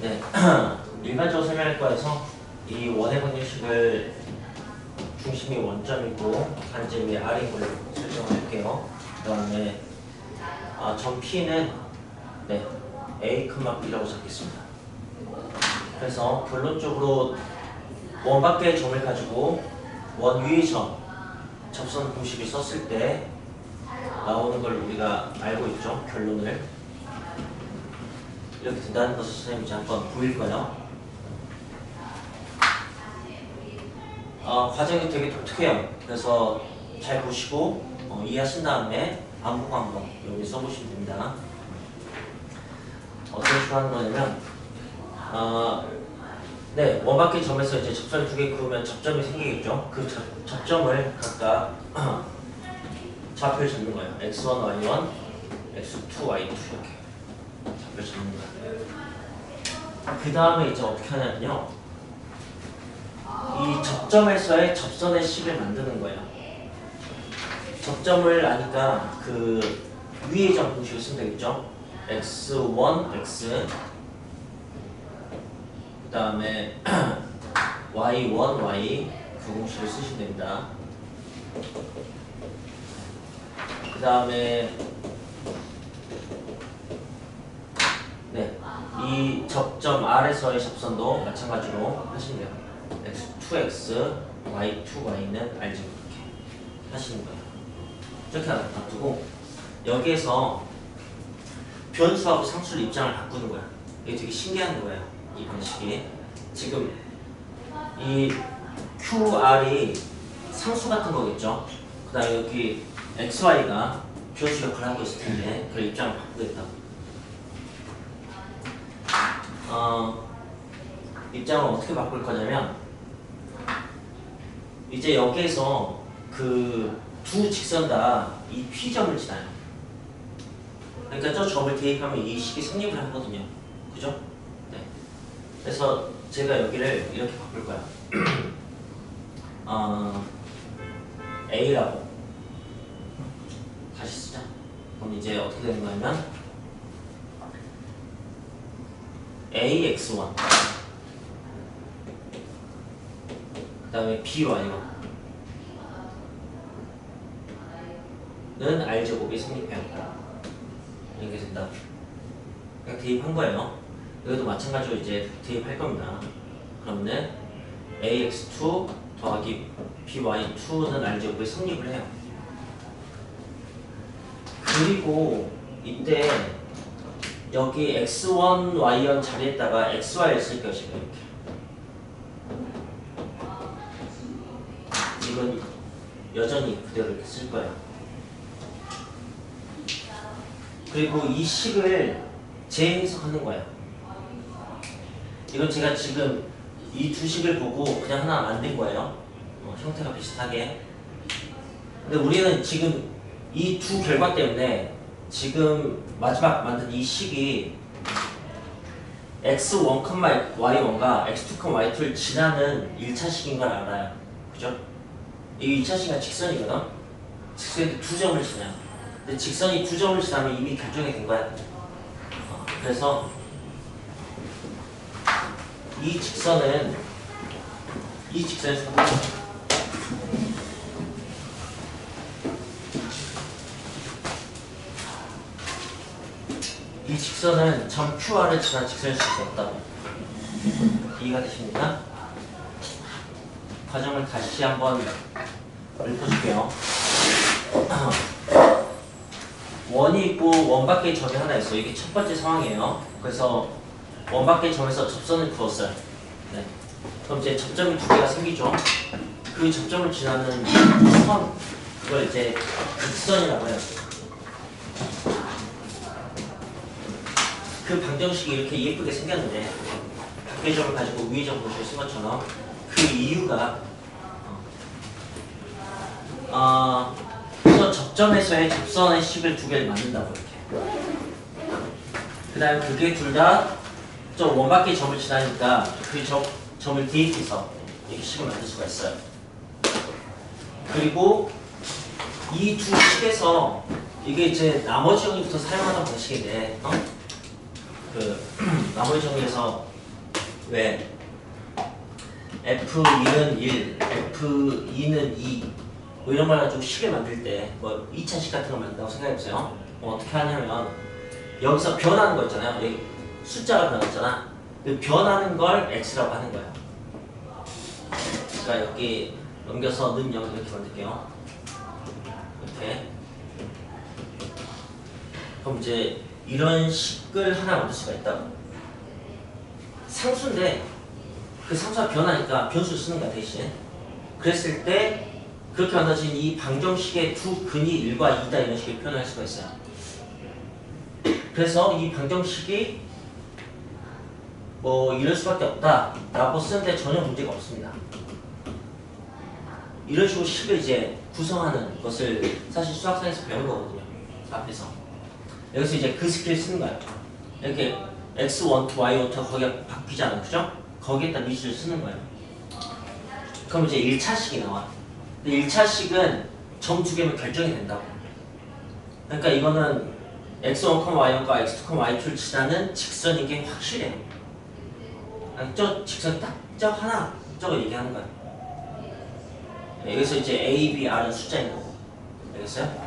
네, 일반적으로 설명할 거여서 이 원의 방정식을 중심이 원점이고 반점이 R인 걸로 설정을 할게요. 그 다음에 아, 점 P는 네, A, B라고 잡겠습니다. 그래서 결론적으로 원 밖의 점을 가지고 원 위의 점 접선 공식을 썼을 때 나오는 걸 우리가 알고 있죠. 결론을 이렇게 된다는 것을 선생님이 이제 한번 보일까요? 어, 과정이 되게 독특해요. 그래서 잘 보시고 어, 이해하신 다음에 반복 한번 여기 써보시면 됩니다. 어떤 식으로 하는 거냐면 어, 네, 원바퀴 점에서 이제 접선을 두개 그으면 접점이 생기겠죠. 그 접, 접점을 각각 좌표를 잡는 거예요. x1, y1, x2, y2 이렇게 거예요. 그 다음에 이제 어떻게 하냐면요. 이 접점에서의 접선의 식을 만드는 거예요. 접점을 아니까 그 위의 점 공식을 쓰면 되겠죠. x1, x 그 다음에 y1, y 그 공식을 쓰시면 됩니다. 그 다음에 네, 이 접점 R에서의 접선도 마찬가지로 하시면 돼요. x2x, y2y는 알죠 이렇게 하시는 거예요. 이렇게 놔두고 여기에서 변수하고 상수를 입장을 바꾸는 거야. 이게 되게 신기한 거예요. 이 방식이 지금 이 QR이 상수 같은 거겠죠. 그 다음 여기 XY가 변수 역할을 하고 있을 텐데 그 입장을 바꾸겠다. 어, 입장을 어떻게 바꿀 거냐면 이제 여기에서 그 두 직선 다 이 P점을 지나요. 그러니까 저 점을 대입하면 이 식이 성립을 하거든요. 그죠? 네. 그래서 제가 여기를 이렇게 바꿀 거야. 어, A라고 다시 쓰자. 그럼 이제 어떻게 되는 거냐면 AX1 그 다음에 BY1 는 R제곱이 성립해요. 이렇게 된다. 그냥 대입한 거예요. 여기도 마찬가지로 이제 대입할 겁니다. 그러면은 AX2 더하기 BY2는 R제곱이 성립을 해요. 그리고 이때 여기 x1, y1 자리에다가 xy를 쓸 것이고 이렇게 이건 여전히 그대로 이렇게 쓸 거예요. 그리고 이 식을 재해석하는 거예요. 이건 제가 지금 이 두 식을 보고 그냥 하나 만든 거예요. 어, 형태가 비슷하게. 근데 우리는 지금 이 두 결과 때문에 지금 마지막 만든 이 식이 x1, y1과 x2, y2를 지나는 1차 식인 걸 알아요. 그죠? 이 2차 식은 직선이거든? 직선이 두 점을 지나요. 근데 직선이 두 점을 지나면 이미 결정이 된 거야. 어, 그래서 이 직선은 이 직선에서 이 직선은 점 QR을 지난 직선일 수 없다고. 이해가 되십니까? 과정을 다시 한번 읊어줄게요. 원이 있고 원 밖에 점이 하나 있어요. 이게 첫 번째 상황이에요. 그래서 원 밖의 점에서 접선을 그었어요. 네. 그럼 이제 접점이 두 개가 생기죠. 그 접점을 지나는 선 그걸 이제 극선이라고 해요 그 방정식이 이렇게 예쁘게 생겼는데 밖의 점을 가지고 위의 점 공식을 쓴 것처럼 그 이유가 어, 어, 그래서 접점에서의 접선의 식을 두 개를 만든다고 이렇게 그 다음에 그게 둘다저 원밖의 점을 지나니까 그 점, 점을 대입해서 이렇게 식을 만들 수가 있어요 그리고 이 두 식에서 이게 이제 나머지 형이부터 사용하던 방식인데 어? 그 나머지 정리해서 왜 F1은 1, F2는 2, 뭐 이런 말 가지고 식을 만들 때, 뭐 2차식 같은 거 만든다고 생각해보세요. 뭐 어떻게 하냐면, 여기서 변하는 거 있잖아요. 여기 숫자가 변했잖아. 그 변하는 걸 X라고 하는 거예요. 그러니까 여기 넘겨서 는 0 이렇게 만들게요. 이렇게. 그럼 이제 이런 식을 하나 만들 수가 있다고. 상수인데 그 상수가 변하니까 변수 쓰는 거야 대신. 그랬을 때 그렇게 만들어진 이 방정식의 두 근이 1과 2다 이런 식으로 표현할 수가 있어요. 그래서 이 방정식이 뭐 이럴 수밖에 없다 라고 쓰는데 전혀 문제가 없습니다. 이런 식으로 식을 이제 구성하는 것을 사실 수학상에서 배운 거거든요. 앞에서. 여기서 이제 그 스킬 쓰는 거예요. 이렇게 x1 to y1 to 거기가 바뀌지 않아요. 그죠? 거기에다 미수를 쓰는 거예요. 그럼 이제 1차식이 나와. 근데 1차식은 점 두 개면 결정이 된다고. 그러니까 이거는 x1, y1과 x2, y2를 지나는 직선인 게 확실해요. 아니, 저 직선 딱 저 하나 저거 얘기하는 거야. 네, 여기서 이제 A, B, R은 숫자인 거고. 알겠어요?